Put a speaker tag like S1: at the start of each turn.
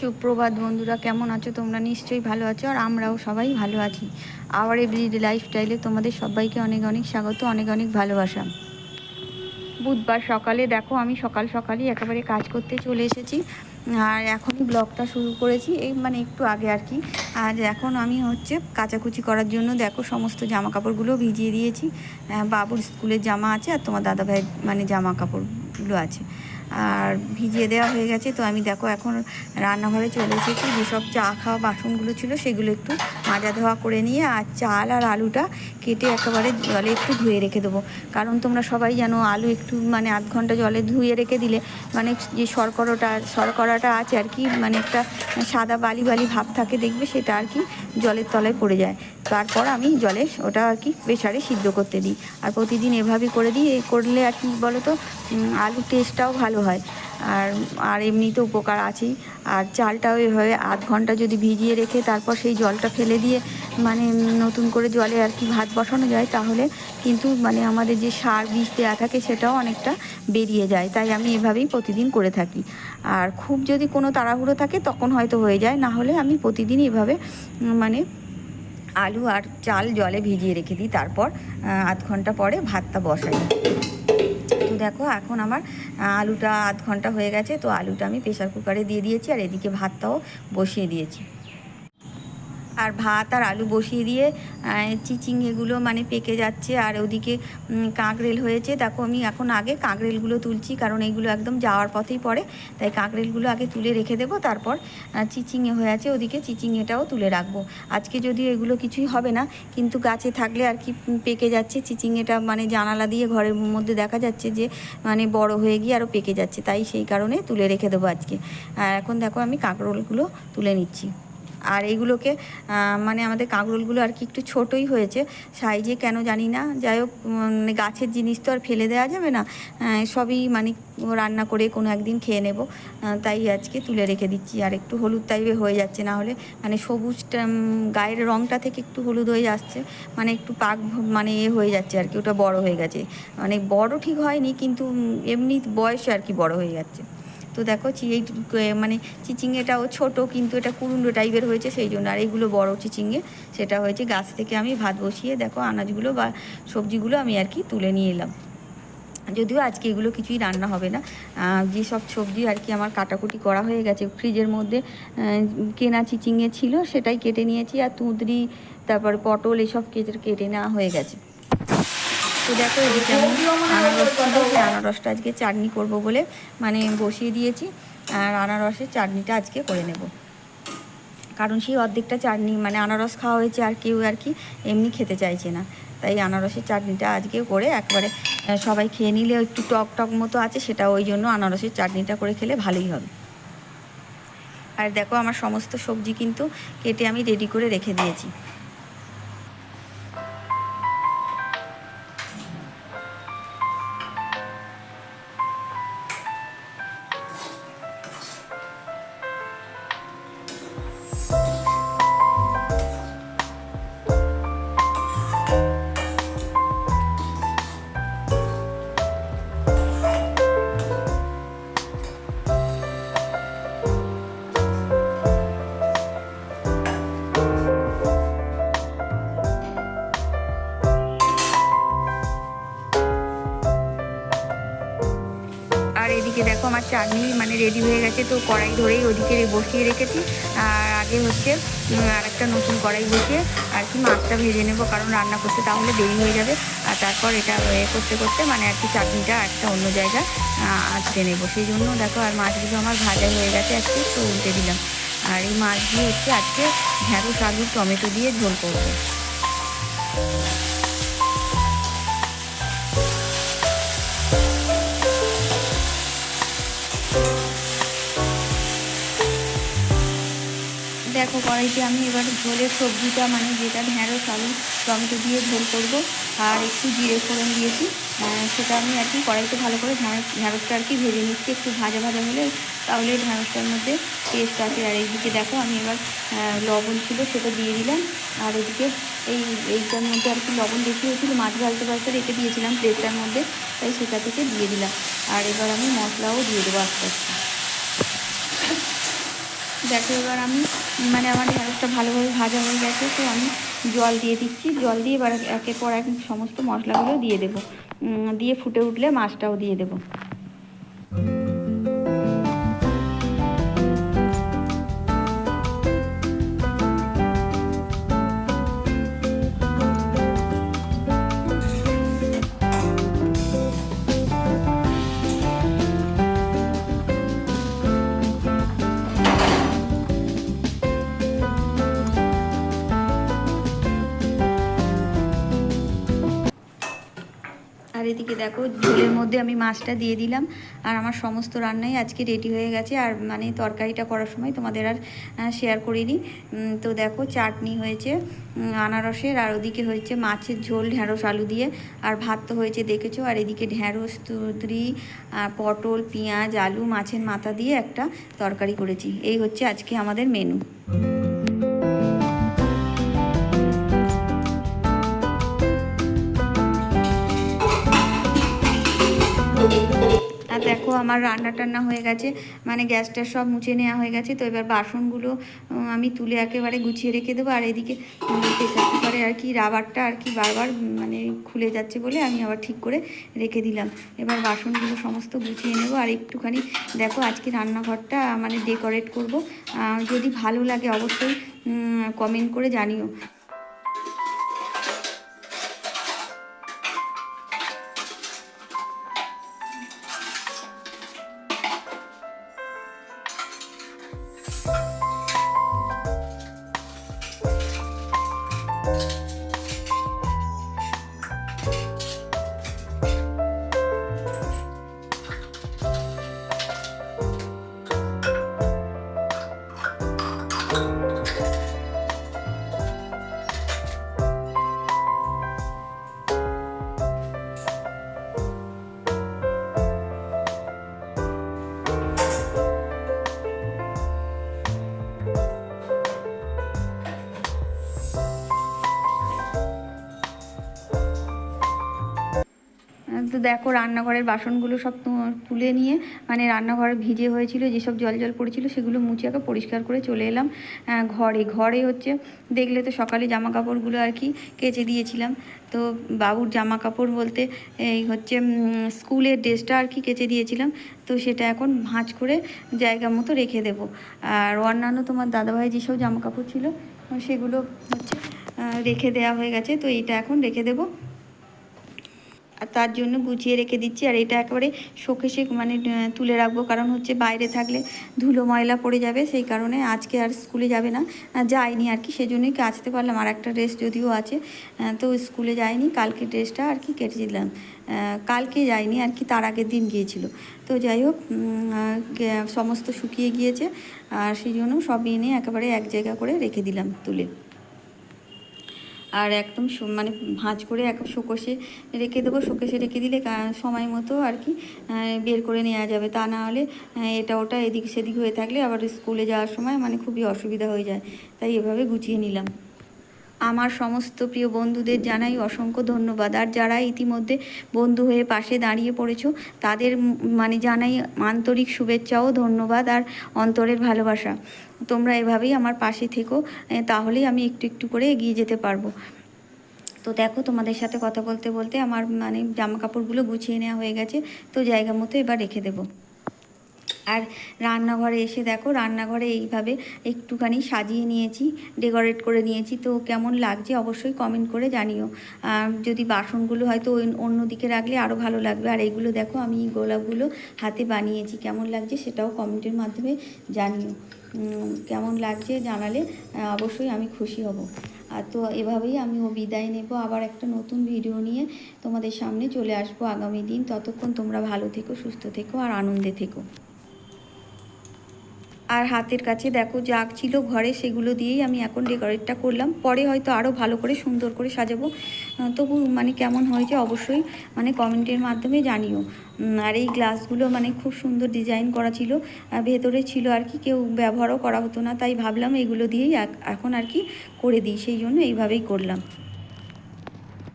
S1: সুপ্রভাত বন্ধুরা, কেমন আছো? তোমরা নিশ্চয়ই ভালো আছো আর আমরাও সবাই ভালো আছি। আবার এভরিডে লাইফস্টাইলে তোমাদের সবাইকে অনেক অনেক স্বাগত, অনেক অনেক ভালোবাসা। বুধবার সকালে দেখো আমি সকাল সকালই একেবারে কাজ করতে চলে এসেছি আর এখনই ব্লগটা শুরু করেছি, এই মানে একটু আগে আর কি। আর এখন আমি হচ্ছে কাচাকুচি করার জন্য দেখো সমস্ত জামা কাপড়গুলো ভিজিয়ে দিয়েছি। বাবুর স্কুলের জামা আছে আর তোমার দাদা ভাইয়ের মানে জামা কাপড়গুলো আছে। আর ভিজিয়ে দেওয়া হয়ে গেছে। তো আমি দেখো এখন রান্নাঘরে চলে এসেছি। যেসব চা খাওয়া বাসনগুলো ছিল সেগুলো একটু মাজা ধোয়া করে নিয়ে আর চাল আর আলুটা কেটে একেবারে জলে একটু ধুয়ে রেখে দেবো। কারণ তোমরা সবাই জানো আলু একটু মানে আধ ঘণ্টা জলে ধুয়ে রেখে দিলে মানে যে শর্করাটা শর্করাটা আছে আর কি মানে একটা সাদা বালি বালি ভাব থাকে দেখবে সেটা আর কি জলের তলায় পড়ে যায়। তারপর আমি জলে ওটা আর কি প্রেশারে সিদ্ধ করতে দিই। আর প্রতিদিন এভাবেই করে দিই করলে আর কি বলো তো আলুর টেস্টটাও ভালো হয়। আর আর এমনিতে উপকার আছেই। আর চালটাও এভাবে আধ ঘণ্টা যদি ভিজিয়ে রেখে তারপর সেই জলটা ফেলে দিয়ে মানে নতুন করে জলে আর কি ভাত বসানো যায় তাহলে কিন্তু মানে আমাদের যে সার বীজ দেওয়া থাকে সেটাও অনেকটা বেরিয়ে যায়। তাই আমি এভাবেই প্রতিদিন করে থাকি। আর খুব যদি কোনো তাড়াহুড়ো থাকে তখন হয়তো হয়ে যায়। না হলে আমি প্রতিদিন এভাবে মানে আলু আর চাল জলে ভিজিয়ে রেখে দিই। তারপর আধ ঘণ্টা পরে ভাতটা বসাই। তো দেখো, এখন আমার আলুটা আধ ঘণ্টা হয়ে গেছে, তো আলুটা আমি প্রেশার কুকারে দিয়ে দিয়েছি, আর এদিকে ভাতটাও বসিয়ে দিয়েছি। আর ভাত আর আলু বসিয়ে দিয়ে আহ, চিচিঙ্গেগুলো মানে পেকে যাচ্ছে। আর ওদিকে কাঁকরেল হয়েছে। দেখো আমি এখন আগে কাঁকরেলগুলো তুলছি কারণ এইগুলো একদম যাওয়ার পথেই পড়ে। তাই কাঁকরেলগুলো আগে তুলে রেখে দেবো তারপর চিচিঙে হয়ে আছে। ওদিকে চিচিঙেটাও তুলে রাখব। আজকে যদিও এগুলো কিছুই হবে না কিন্তু গাছে থাকলে আর কি পেকে যাচ্ছে। চিচিঙেটা মানে জানালা দিয়ে ঘরের মধ্যে দেখা যাচ্ছে যে মানে বড় হয়ে গিয়ে আরও পেকে যাচ্ছে। তাই সেই কারণে তুলে রেখে দেবো আজকে। আর এখন দেখো আমি কাঁকরোলগুলো তুলে নিচ্ছি। আর এইগুলোকে মানে আমাদের কাঁকরোলগুলো আর কি একটু ছোটোই হয়েছে। সাইজে কেন জানি না। যাই হোক উম, গাছের জিনিস তো আর ফেলে দেওয়া যাবে না। সবই মানে রান্না করে কোনো একদিন খেয়ে নেব। তাই আজকে তুলে রেখে দিচ্ছি। আর একটু হলুদ টাইপে হয়ে যাচ্ছে না হলে মানে সবুজটা গায়ের রঙটা থেকে একটু হলুদ হয়ে যাচ্ছে। মানে একটু পাক মানে এ হয়ে যাচ্ছে আর কি। ওটা বড় হয়ে গেছে। মানে বড় ঠিক হয়নি কিন্তু এমনি বয়সে আর কি বড় হয়ে যাচ্ছে। তো দেখো চি- এই মানে চিচিঙ্গেটাও ছোট কিন্তু এটা কুরুন্ডো টাইপের হয়েছে, সেই জন্য। আর এইগুলো বড় চিচিঙ্গে, সেটা হয়েছে গাছ থেকে আমি ভাত বসিয়ে দেখো আনাজগুলো বা সবজিগুলো আমি আর কি তুলে নিয়ে এলাম। যদিও আজকে এগুলো কিছুই রান্না হবে না। যেসব সবজি আর কি আমার কাটাকুটি করা হয়ে গেছে, ফ্রিজের মধ্যে কেনা চিচিঙ্গে ছিল, সেটাই কেটে নিয়েছি। আর তুঁদরি, তারপর পটল, এসব কেটে কেটে নেওয়া হয়ে গেছে। তো দেখো এদিকে আমি আনারস আনারসটা আজকে চাটনি করব বলে মানে বসিয়ে দিয়েছি, আর আনারসের চাটনিটা আজকে করে নেব। কারণ সেই অর্ধেকটা চাটনি মানে আনারস খাওয়া হয়েছে আর কেউ আর কি এমনি খেতে চাইছে না। তাই আনারসের চাটনিটা আজকে করে একবারে সবাই খেয়ে নিলে একটু টক টক মতো আছে, সেটা ওই জন্য আনারসের চাটনিটা করে খেলে ভালোই হবে। আর দেখো আমার সমস্ত সবজি কিন্তু কেটে আমি রেডি করে রেখে দিয়েছি। চাটনি মানে রেডি হয়ে গেছে, তো কড়াই ধরেই ওদিকে বসিয়ে রেখেছি। আর আগে হচ্ছে আর একটা নতুন কড়াই বসিয়ে আর কি মাছটা ভেজে নেব, কারণ রান্না করতে তাহলে দেরি হয়ে যাবে। আর তারপর এটা করতে করতে মানে আর কি চাটনিটা একটা অন্য জায়গায় আঁচড়ে নেব। সেই জন্য দেখো আর মাছগুলো আমার ভাজা হয়ে গেছে আজকে তো উল্টে দিলাম। আর এই মাছ দিয়ে হচ্ছে আজকে ঢ্যাঁড়স আলু, টমেটো দিয়ে ঝোল করব। দেখো কড়াইতে আমি এবার ঝোলের সবজিটা মানে যেটা ঢ্যাঁড়স আলু, টমেটো দিয়ে ঝোল করব আর একটু জিরে ফোড়ন দিয়েছি। সেটা আমি আর কি কড়াইতে ভালো করে ঢ্যাঁড়স ঢ্যাঁড়সটা আর কি ভেজে নিচ্ছি। একটু ভাজা ভাজা হলে তাহলে ঢ্যাঁড়সটার মধ্যে টেস্ট আসে। আর এইদিকে দেখো আমি এবার লবণ ছিল সেটা দিয়ে দিলাম। আর এদিকে এই, এইটার মধ্যে আর কি লবণ বেশি হয়েছিল, মাছ ভাজতে ভাজতে রেখে দিয়েছিলাম প্লেটটার মধ্যে, তাই সেটা থেকে দিয়ে দিলাম। আর এবার আমি মশলাও দিয়ে দেবো আস্তে আস্তে। দেখো, এবার আমি মানে আমার ঢ্যাঁড়সটা ভালোভাবে ভাজা হয়ে গেছে, তো আমি জল দিয়ে দিচ্ছি। জল দিয়ে এবার একের পর এক সমস্ত মশলাগুলো দিয়ে দেবো। দিয়ে ফুটে উঠলে মাছটাও দিয়ে দেবো। এদিকে দেখো, ঝোলের মধ্যে আমি মাছটা দিয়ে দিলাম। আর আমার সমস্ত রান্নাই আজকে রেডি হয়ে গেছে। আর মানে তরকারিটা করার সময় তোমাদের আর শেয়ার করিনি। তো দেখো, চাটনি হয়েছে আনারসের, আর ওদিকে হয়েছে মাছের ঝোল, ঢ্যাঁড়স, আলু দিয়ে। আর ভাত তো হয়েছে, দেখেছ? আর এদিকে ঢ্যাঁড়স তুদরি পটল, পেঁয়াজ, আলু, মাছের মাথা দিয়ে একটা তরকারি করেছি। এই হচ্ছে আজকে আমাদের মেনু দেখো আমার রান্না টান্না হয়ে গেছে মানে গ্যাসটা সব মুছে নেওয়া হয়ে গেছে, তো এবার বাসনগুলো আমি তুলে একেবারে গুছিয়ে রেখে দেবো, আর এদিকে প্রেসার কুকারে আর কি রাবারটা আর কি বারবার মানে খুলে যাচ্ছে বলে আমি আবার ঠিক করে রেখে দিলাম। এবার বাসনগুলো সমস্ত গুছিয়ে নেব, আর একটুখানি দেখো আজকে রান্নাঘরটা মানে ডেকোরেট করব যদি ভালো লাগে অবশ্যই কমেন্ট করে জানিও। তো দেখো রান্নাঘরের বাসনগুলো সব তুলে নিয়ে মানে রান্নাঘর ভিজে হয়েছিল, যেসব জল জল পড়েছিল সেগুলো মুছে একে পরিষ্কার করে চলে এলাম ঘরে। ঘরে হচ্ছে, দেখলে তো সকালে জামা কাপড়গুলো আর কি কেচে দিয়েছিলাম। তো বাবুর জামা কাপড় বলতে এই হচ্ছে স্কুলের ড্রেসটা আর কি কেচে দিয়েছিলাম। তো সেটা এখন ভাঁজ করে জায়গা মতো রেখে দেবো। আর অন্যান্য তোমার দাদাভাই যেসব জামা কাপড় ছিল, সেগুলো হচ্ছে রেখে দেওয়া হয়ে গেছে। তো এইটা এখন রেখে দেবো। আর তার জন্য গুছিয়ে রেখে দিচ্ছি। আর এটা একেবারে শোকেশে মানে তুলে রাখব। কারণ হচ্ছে বাইরে থাকলে ধুলো ময়লা পড়ে যাবে। সেই কারণে আজকে আর স্কুলে যাবে না। যায়নি আর কি। সেজন্যই কাচতে পারলাম। আর একটা ড্রেস যদিও আছে তো স্কুলে যায়নি কালকে ড্রেসটা আর কি কেটে দিলাম। কালকে যায়নি আর কি, তার আগের দিন গিয়েছিল। তো যাই হোক সমস্ত শুকিয়ে গিয়েছে। আর সেই জন্য সব এনে একেবারে এক জায়গা করে রেখে দিলাম তুলে। আর একদম মানে ভাঁজ করে এক শোকসে রেখে দেবো। শোকেসে রেখে দিলে সময় মতো আর কি বের করে নেওয়া যাবে। তা না হলে এটা ওটা এদিক সেদিক হয়ে থাকলে আবার স্কুলে যাওয়ার সময় মানে খুবই অসুবিধা হয়ে যায়। তাই এভাবে গুছিয়ে নিলাম। আমার সমস্ত প্রিয় বন্ধুদের জানাই অসংখ্য ধন্যবাদ। আর যারা ইতিমধ্যে বন্ধু হয়ে পাশে দাঁড়িয়ে পড়েছো, তাদের মানে জানাই আন্তরিক শুভেচ্ছা ও ধন্যবাদ আর অন্তরের ভালোবাসা। তোমরা এভাবেই আমার পাশে থেকো তাহলেই আমি একটু একটু করে এগিয়ে যেতে পারব। তো দেখো তোমাদের সাথে কথা বলতে বলতে আমার মানে জামা কাপড়গুলো গুছিয়ে নেওয়া হয়ে গেছে, তো জায়গা মতো এবার রেখে দেবো। আর রান্নাঘরে এসে দেখো, রান্নাঘরে এইভাবে একটুখানি সাজিয়ে নিয়েছি, ডেকোরেট করে নিয়েছি, তো কেমন লাগছে অবশ্যই কমেন্ট করে জানিও। যদি বাসনগুলো হয়তো অন্য দিকে রাখলে আরও ভালো লাগবে। আর এইগুলো দেখো আমি গোলাপগুলো হাতে বানিয়েছি, কেমন লাগছে সেটাও কমেন্টের মাধ্যমে জানিও। কেমন লাগছে জানালে অবশ্যই আমি খুশি হব। আর তো এভাবেই আমি ও বিদায় নেব। আবার একটা নতুন ভিডিও নিয়ে তোমাদের সামনে চলে আসব আগামী দিন। ততক্ষণ তোমরা ভালো থেকো, সুস্থ থেকো আর আনন্দে থেকো। আর হাতের কাছে দেখো জাগ ছিল ঘরে সেগুলো দিয়েই আমি এখন ডেকোরেটটা করলাম। পরে হয়তো আরও ভালো করে সুন্দর করে সাজাবো। তবু মানে কেমন হয়েছে অবশ্যই মানে কমেন্টের মাধ্যমে জানিও। আর এই গ্লাসগুলো মানে খুব সুন্দর ডিজাইন করা ছিল। ভেতরে ছিল আর কি, কেউ ব্যবহারও করা হতো না, তাই ভাবলাম এগুলো দিয়েই এখন আর কি করে দিই। সেই জন্য এইভাবেই করলাম।